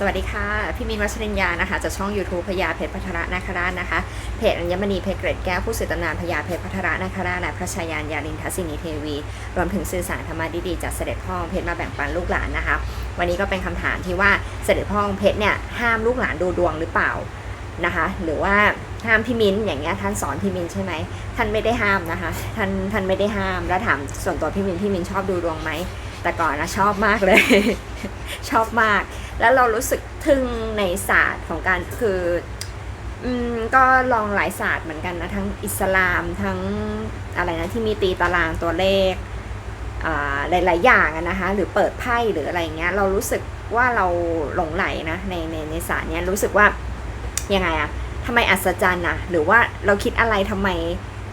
สวัสดีค่ะ พี่มินวัชรินยานะคะจากช่อง YouTube พญาเพชรพัทระนาคราชนะคะ เพจอัญมณีเพชรเกรดแก้วผู้สื่อตำนานพญาเพชรพัทระนาคราชและพระชายานยาลินทัศนีเทวี รวมถึงสื่อสารธรรมะดีๆจากเสด็จพ่อองเพชรมาแบ่งปันลูกหลานนะคะ วันนี้ก็เป็นคำถามที่ว่าเสด็จพ่อองเพชรเนี่ยห้ามลูกหลานดูดวงหรือเปล่านะคะ หรือว่าห้ามพี่มินอย่างเงี้ยท่านสอนพี่มินใช่ไหมท่านไม่ได้ห้ามนะคะท่านท่านไม่ได้ห้ามแล้วถามส่วนตัวพี่มินพี่มินชอบดูดวงไหมแต่ก่อนนะชอบมากเลย ชอบมาก แล้วเรารู้สึกทึ่งในศาสตร์ของการคืออืมก็ลองหลายศาสตร์เหมือนกันนะ ทั้งอิสลามทั้งอะไรนะที่มีตีตารางตัวเลขอ่าหลาย ๆ อย่างนะคะหรือเปิดไพ่หรืออะไรเงี้ยเรารู้สึกว่าเราหลงไหลนะในในในศาสตร์เนี้ยรู้สึกว่ายังไงอะทำไมอัศจรรย์อะหรือว่าเราคิดอะไรทำไม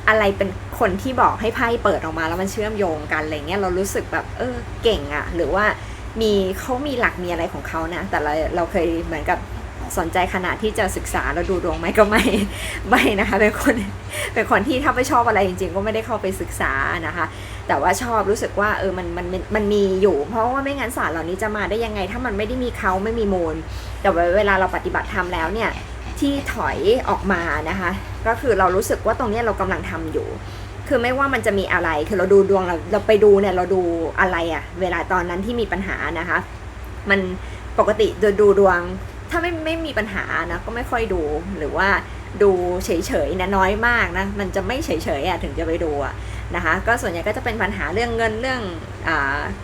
อะไรเป็นคนที่บอกให้ไพ่เปิดออกมาแล้วมันเชื่อมโยงกันอะไรเงี้ยเรารู้สึกแบบเออเก่งอะหรือว่า มีเขามีหลักมีอะไรของเขานะ แต่เราเราเคยเหมือนกับสนใจขนาดที่จะศึกษาแล้วดูดวงไหมก็ไม่ไม่นะคะเป็นคนเป็นคนที่ถ้าไม่ชอบอะไรจริง ๆ ก็ไม่ได้เข้าไปศึกษานะคะ แต่ว่าชอบรู้สึกว่าเออมันมันมันมีอยู่ เพราะว่าไม่งั้นศาสตร์เหล่านี้จะมาได้ยังไง ถ้ามันไม่ได้มีเขาไม่มีมูล แต่เวลาเราปฏิบัติธรรมแล้วเนี่ยที่ถอยออกมานะคะ ก็คือเรารู้สึกว่าตรงนี้เรากำลังทำอยู่ คือไม่ว่ามันจะมีอะไร คือเราดูดวงเราเราไปดูเนี่ยเราดูอะไรอะเวลาตอนนั้นที่มีปัญหานะคะ มันปกติดูดูดวง ถ้าไม่ไม่มีปัญหานะก็ไม่ค่อยดูหรือว่าดูเฉยๆนะน้อยมากนะมันจะไม่เฉยๆอะถึงจะไปดูอะนะคะ ก็ส่วนใหญ่ก็จะเป็นปัญหาเรื่องเงินเรื่องอ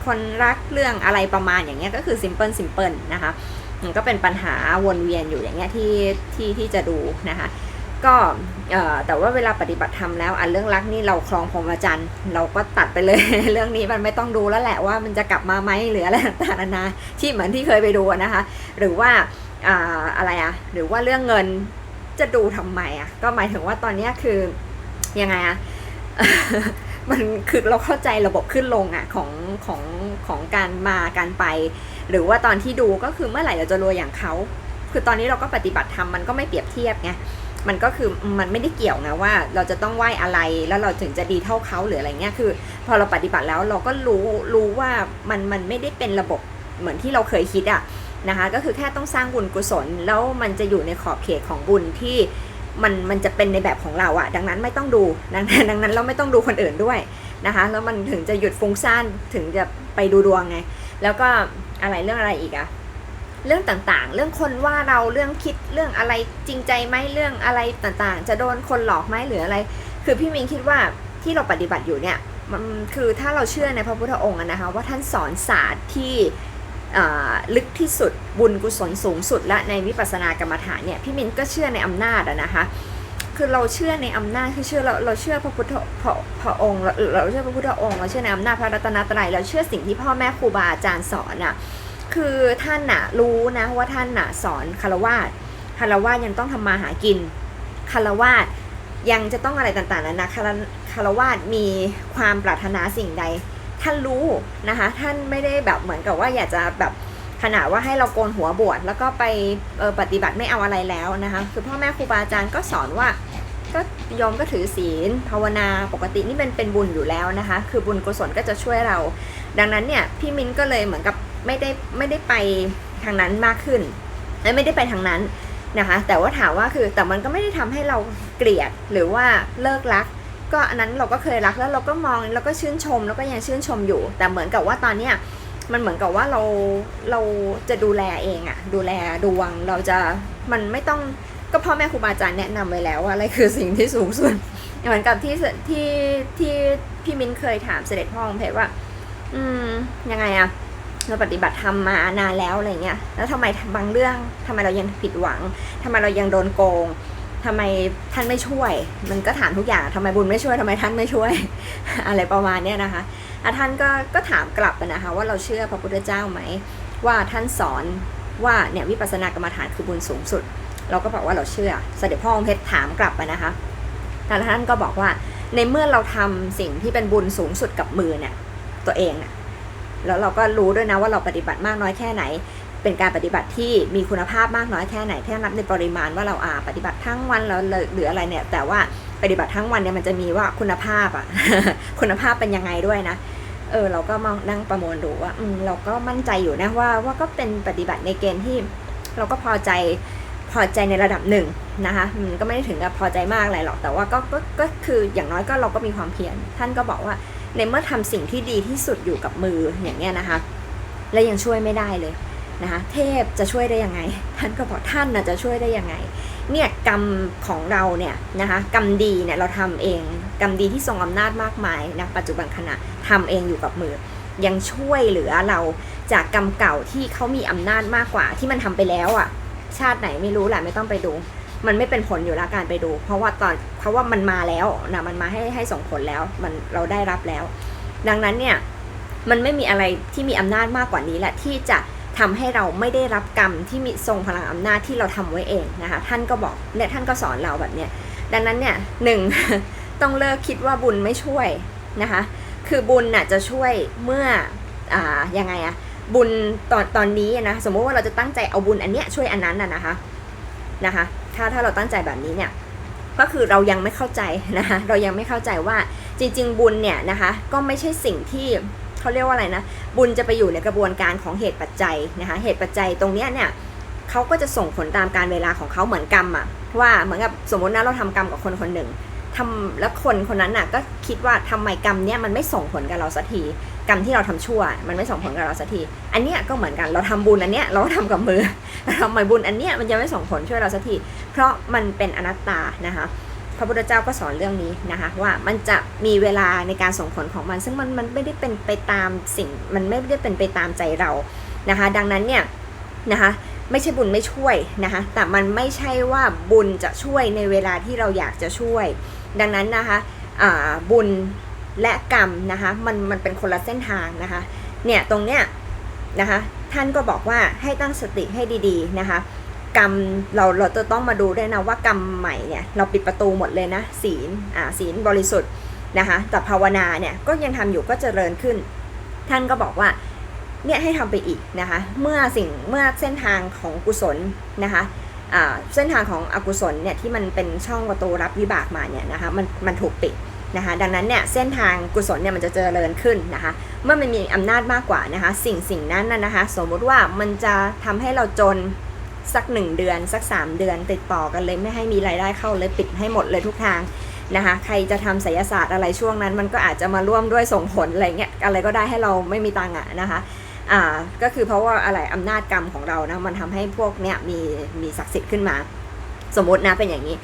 คนรักเรื่องอะไรประมาณอย่างเงี้ยก็คือ simple simple นะคะมันก็เป็นปัญหาวนเวียนอยู่อย่างเงี้ยที่ที่ที่จะดูนะคะ ก็แต่ว่าเวลาปฏิบัติธรรมแล้ว อันเรื่องรักนี่เราคลองพรหมจรรย์เราก็ตัดไปเลย เรื่องนี้มันไม่ต้องดูแล้วแหละว่ามันจะกลับมาไหมหรืออะไรต่างๆนานาที่เหมือนที่เคยไปดูนะคะ หรือว่าออะไรอะหรือว่าเรื่องเงินจะดูทำไมอะก็หมายถึงว่าตอนนี้คือยังไงอะมันคือเราเข้าใจระบบขึ้นลงอะของของของการมาการไป หรือว่าตอนที่ดูก็คือเมื่อไหร่เราจะรวยอย่างเขาคือตอนนี้เราก็ปฏิบัติธรรมมันก็ไม่เปรียบเทียบไง มันก็คือมันไม่ได้เกี่ยวนะว่าเราจะต้องไหว้อะไรแล้วเราถึงจะดีเท่าเขาหรืออะไรเงี้ยคือ พอเราปฏิบัติแล้วเราก็รู้รู้ว่ามันมันไม่ได้เป็นระบบเหมือนที่เราเคยคิดอะนะคะก็คือแค่ต้องสร้างบุญกุศล แล้วมันจะอยู่ในขอบเขตของบุญที่มันมันจะเป็นในแบบของเราอะดังนั้นไม่ต้องดูดังนั้นดังนั้นเราไม่ต้องดูคนอื่นด้วยนะคะแล้วมันถึงจะหยุดฟุ้งซ่านถึงจะไปดูดวงไง แล้วก็อะไรเรื่องอะไรอีกอะ เรื่องต่างๆ เรื่องคนว่าเราเรื่องคิดเรื่องอะไรจริงใจไหมเรื่องอะไรต่างๆ จะโดนคนหลอกไหมหรืออะไร คือพี่มิงคิดว่าที่เราปฏิบัติอยู่เนี่ยมันคือถ้าเราเชื่อในพระพุทธองค์นะคะว่าท่านสอนศาสตร์ที่ลึกที่สุดบุญกุศลสูงสุด และในวิปัสสนากรรมฐานเนี่ยพี่มินก็เชื่อในอำนาจนะคะคือเราเชื่อในอำนาจคือเชื่อเราเราเชื่อพระพุทธพระพระองค์เราเราเชื่อพระพุทธองค์เราเชื่อในอำนาจพระรัตนตรัยเราเชื่อสิ่งที่พ่อแม่ครูบาอาจารย์สอนอะ คือท่านน่ะรู้นะว่าท่านน่ะสอนคารวาสคารวาสยังต้องทำมาหากินคารวาสยังจะต้องอะไรต่างๆนานาคารคารวาสมีความปรารถนาสิ่งใด ท่านรู้นะคะ ท่านไม่ได้แบบเหมือนกับว่าอยากจะแบบขนาดว่าให้เราโกนหัวบวชแล้วก็ไปปฏิบัติไม่เอาอะไรแล้วนะคะคือพ่อแม่ครูบาอาจารย์ก็สอนว่าก็โยมก็ถือศีลภาวนาปกตินี่เป็นเป็นบุญอยู่แล้วนะคะ คือบุญกุศลก็จะช่วยเรา ดังนั้นเนี่ยพี่มิ้นก็เลยเหมือนกับ ไม่ได้ไม่ได้ไปทางนั้นมากขึ้นไม่ได้ไปทางนั้นนะคะ แต่ว่าถามว่าคือแต่มันก็ไม่ได้ทำให้เราเกลียดหรือว่าเลิกรัก ก็อันนั้นเราก็เคยรักแล้วเราก็มองแล้วก็ชื่นชมแล้วก็ยังชื่นชมอยู่ แต่เหมือนกับว่าตอนเนี้ยมันเหมือนกับว่าเราเราจะดูแลเองอะดูแลดวงเราจะมันไม่ต้องก็พ่อแม่ครูบาอาจารย์แนะนำไว้แล้วว่าอะไรคือสิ่งที่สูงสุดเหมือนกับที่ที่ที่พี่มิ้นเคยถามเสด็จพ่อของเพชรว่า อืมยังไงอะ เราปฏิบัติธรรมมานานแล้วอะไรเงี้ย แล้วทำไมบางเรื่องทำไมเรายังผิดหวังทำไมเรายังโดนโกงทำไมท่านไม่ช่วย มันก็ถามทุกอย่างทำไมบุญไม่ช่วยทำไมท่านไม่ช่วย อะไรประมาณเนี้ยนะคะอะท่านก็ก็ถามกลับไปนะคะว่าเราเชื่อพระพุทธเจ้าไหมว่าท่านสอนว่าเนี่ยวิปัสสนากรรมฐานคือบุญสูงสุด เราก็บอกว่าเราเชื่อเสด็จพ่อองค์เพชรถามกลับไปนะคะแต่ท่านก็บอกว่าในเมื่อเราทำสิ่งที่เป็นบุญสูงสุดกับมือเนี่ยตัวเองเนี่ย แล้วเราก็รู้ด้วยนะว่าเราปฏิบัติมากน้อยแค่ไหน เป็นการปฏิบัติที่มีคุณภาพมากน้อยแค่ไหนแค่นับในปริมาณว่าเราอ่าปฏิบัติทั้งวันแล้วหรืออะไรเนี่ย แต่ว่าปฏิบัติทั้งวันเนี่ยมันจะมีว่าคุณภาพอะ คุณภาพเป็นยังไงด้วยนะเออเราก็มานั่งประมวลดูว่าอืมเราก็มั่นใจอยู่นะว่าว่าก็เป็นปฏิบัติในเกณฑ์ที่ เราก็พอใจพอใจในระดับหนึ่งนะคะมันก็ไม่ได้ถึงกับพอใจมากอะไรหรอกแต่ว่าก็ก็ก็คืออย่างน้อยก็เราก็มีความเพียรท่านก็บอกว่า ในเมื่อทำสิ่งที่ดีที่สุดอยู่กับมืออย่างเงี้ยนะคะ และยังช่วยไม่ได้เลยนะคะเทพจะช่วยได้ยังไง ท่านก็บอกท่านนะจะช่วยได้ยังไงเนี่ยกรรมของเราเนี่ยนะคะกรรมดีเนี่ยเราทำเองกรรมดีที่ทรงอำนาจมากมายนะปัจจุบันขณะทำเองอยู่กับมือ ยังช่วยเหลือเราจากกรรมเก่าที่เขามีอำนาจมากกว่าที่มันทำไปแล้วอะ่ะ ชาติไหนไม่รู้แหละไม่ต้องไปดู มันไม่เป็นผลอยู่แล้วการไปดู เพราะว่าตอนเพราะว่ามันมาแล้วนะมันมาให้ให้ส่งผลแล้ว มันเราได้รับแล้ว ดังนั้นเนี่ยมันไม่มีอะไรที่มีอำนาจมากกว่านี้แหละที่จะทำให้เราไม่ได้รับกรรมที่มีทรงพลังอำนาจที่เราทำไว้เองนะคะท่านก็บอกเนี่ยท่านก็สอนเราแบบเนี้ยดังนั้นเนี่ยหนึ่งต้องเลิกคิดว่าบุญไม่ช่วยนะคะคือบุญน่ะจะช่วยเมื่ออ่ายังไงอะบุญตอนตอนนี้นะสมมติว่าเราจะตั้งใจเอาบุญอันเนี้ยช่วยอันนั้นน่ะนะคะนะคะ ถ้าถ้าเราตั้งใจแบบนี้เนี่ยก็คือเรายังไม่เข้าใจนะคะเรายังไม่เข้าใจว่าจริง ๆ บุญเนี่ยนะคะก็ไม่ใช่สิ่งที่เขาเรียกว่าอะไรนะบุญจะไปอยู่ในกระบวนการของเหตุปัจจัยนะคะเหตุปัจจัยตรงเนี้ยเนี่ยเขาก็จะส่งผลตามการเวลาของเขาเหมือนกรรมอะว่าเหมือนกับสมมตินะเราทำกรรมกับคนคนหนึ่งทำแล้วคนคนนั้นน่ะก็คิดว่าทำไมกรรมเนี้ยมันไม่ส่งผลกับเราสักที กรรมที่เราทำชั่ว มันไม่ส่งผลกับเราสักที อันเนี้ยก็เหมือนกัน เราทำบุญอันเนี้ยเราก็ทำกับมือเราทำไมบุญอันเนี้ยมันจะไม่ส่งผลช่วยเราสักที เพราะมันเป็นอนัตตานะคะ พระพุทธเจ้าก็สอนเรื่องนี้นะคะ ว่ามันจะมีเวลาในการส่งผลของมัน ซึ่งมันมันไม่ได้เป็นไปตามสิ่ง มันไม่ได้เป็นไปตามใจเรานะคะ ดังนั้นเนี่ยนะคะไม่ใช่บุญไม่ช่วยนะคะ แต่มันไม่ใช่ว่าบุญจะช่วยในเวลาที่เราอยากจะช่วย ดังนั้นนะคะบุญ และกรรมนะคะ มันมันเป็นคนละเส้นทางนะคะ เนี่ยตรงเนี้ยนะคะ ท่านก็บอกว่าให้ตั้งสติให้ดีๆนะคะ กรรมเราเราจะต้องมาดูด้วยนะว่ากรรมใหม่เนี่ยเราปิดประตูหมดเลยนะ ศีลอ่าศีลบริสุทธิ์นะคะแต่ภาวนาเนี่ยก็ยังทำอยู่ก็เจริญขึ้น ท่านก็บอกว่าเนี่ยให้ทำไปอีกนะคะ เมื่อสิ่งเมื่อเส้นทางของกุศลนะคะอ่าเส้นทางของอกุศลเนี่ยที่มันเป็นช่องประตูรับวิบากมาเนี่ยนะคะมันมันถูกปิด นะคะดังนั้นเนี่ยเส้นทางกุศลเนี่ยมันจะเจริญขึ้นนะคะเมื่อมันมีอำนาจมากกว่านะคะสิ่งสิ่งนั้นนะนะคะสมมุติว่ามันจะทำให้เราจนสักหนึ่งเดือนสัก 3 เดือนติดต่อกันเลยไม่ให้มีรายได้เข้าเลยปิดให้หมดเลยทุกทางนะคะใครจะทำศิลศาสตร์อะไรช่วงนั้น มันก็อาจจะมาร่วมด้วยส่งผลอะไรเงี้ยอะไรก็ได้ให้เราไม่มีตังค์อะนะคะอ่าก็คือเพราะว่าอะไรอำนาจกรรมของเรานะมันทำให้พวกเนี้ยมีมีศักดิ์สิทธิ์ขึ้นมา สมมตินะเป็นอย่างนี้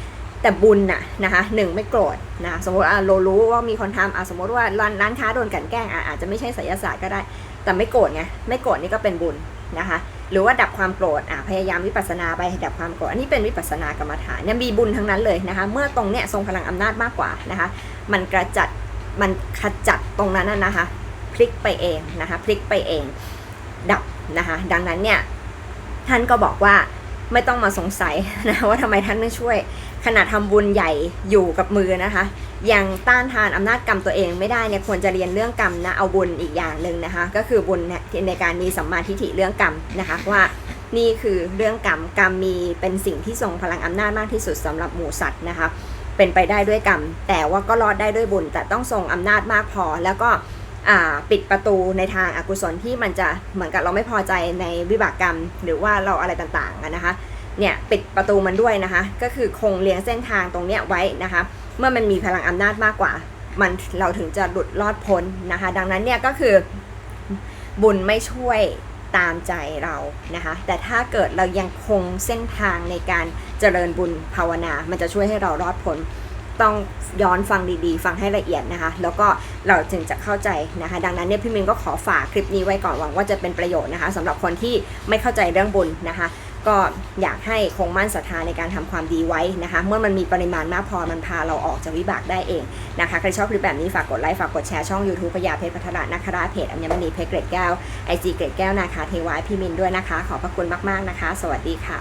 แต่บุญน่ะนะคะหนึ่งไม่โกรธนะสมมติอะเรารู้ว่ามีคนทำอะสมมติว่าร้านร้านค้าโดนกันแกล้งอะอาจจะไม่ใช่ศิลศาสตร์ก็ได้ แต่ไม่โกรธไงไม่โกรธนี่ก็เป็นบุญนะคะหรือว่าดับความโกรธอะพยายามวิปัสสนาไปดับความโกรธอันนี้เป็นวิปัสสนากรรมฐานเนี่ยมีบุญทั้งนั้นเลยนะคะเมื่อตรงเนี้ยทรงพลังอำนาจมากกว่านะคะมันกระจัดมันขจัดตรงนั้นนะนะคะพลิกไปเองนะคะพลิกไปเองดับนะคะดังนั้นเนี่ยท่านก็บอกว่า ไม่ต้องมาสงสัยนะว่าทำไมท่านไม่ช่วยขนาดทำบุญใหญ่อยู่กับมือนะคะ ยังต้านทานอำนาจกรรมตัวเองไม่ได้เนี่ยควรจะเรียนเรื่องกรรมนะเอาบุญอีกอย่างหนึ่งนะคะ ก็คือบุญในการมีสัมมาทิฏฐิเรื่องกรรมนะคะว่านี่คือเรื่องกรรมกรรมมีเป็นสิ่งที่ทรงพลังอำนาจมากที่สุดสำหรับหมูสัตว์นะคะเป็นไปได้ด้วยกรรม แต่ว่าก็รอดได้ด้วยบุญแต่ต้องทรงอำนาจมากพอแล้วก็ ปิดประตูในทางอากุศลที่มันจะเหมือนกับเราไม่พอใจในวิบากกรรม หรือว่าเราอะไรต่างๆนะคะเนี่ยปิดประตูมันด้วยนะคะ ก็คือคงเลี้ยงเส้นทางตรงเนี้ยไว้นะคะ เมื่อมันมีพลังอำนาจมากกว่า มันเราถึงจะหลุดรอดพ้นนะคะ ดังนั้นเนี่ยก็คือบุญไม่ช่วยตามใจเรานะคะ แต่ถ้าเกิดเรายังคงเส้นทางในการเจริญบุญภาวนา มันจะช่วยให้เรารอดพ้น ต้องย้อนฟังดีๆ ฟังให้ละเอียดนะคะ แล้วก็เราจึงจะเข้าใจนะคะ ดังนั้นเนี่ยพี่มินก็ขอฝากคลิปนี้ไว้ก่อนหวังว่าจะเป็นประโยชน์นะคะสำหรับคนที่ไม่เข้าใจเรื่องบุญนะคะ ก็อยากให้คงมั่นศรัทธาในการทำความดีไว้นะคะ เมื่อมันมีปริมาณมากพอมันพาเราออกจากวิบากได้เองนะคะใครชอบคลิปแบบนี้ฝากกดไลค์ฝากกดแชร์ช่อง YouTube พยาเพชรพัทระนาคราเพจอัญมณีเพชรเกรดแก้วไอจีเกรดแก้วนาคาเทวายพี่มินด้วยนะคะ ขอบพระคุณมากๆนะคะ สวัสดีค่ะ